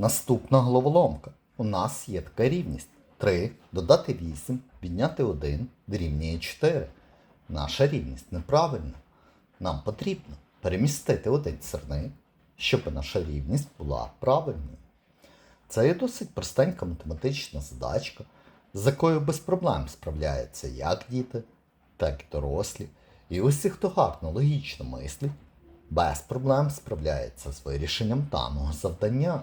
Наступна головоломка. У нас є така рівність. 3 додати 8, відняти 1 дорівнює 4. Наша рівність неправильна. Нам потрібно перемістити один сірник, щоб наша рівність була правильною. Це є досить простенька математична задачка, з якою без проблем справляються як діти, так і дорослі. І усі, хто гарно логічно мислить, без проблем справляється з вирішенням даного завдання.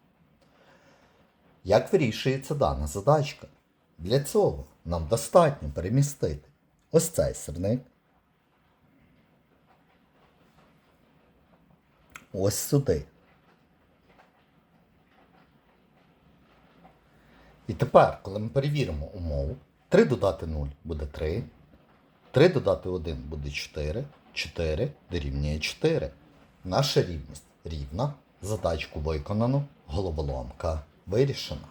Як вирішується дана задачка? Для цього нам достатньо перемістити ось цей сирник. Ось сюди. І тепер, коли ми перевіримо умову, 3 додати 0 буде 3, 3 додати 1 буде 4, 4 дорівнює 4. Наша рівність рівна, задачку виконано, головоломка вирішена.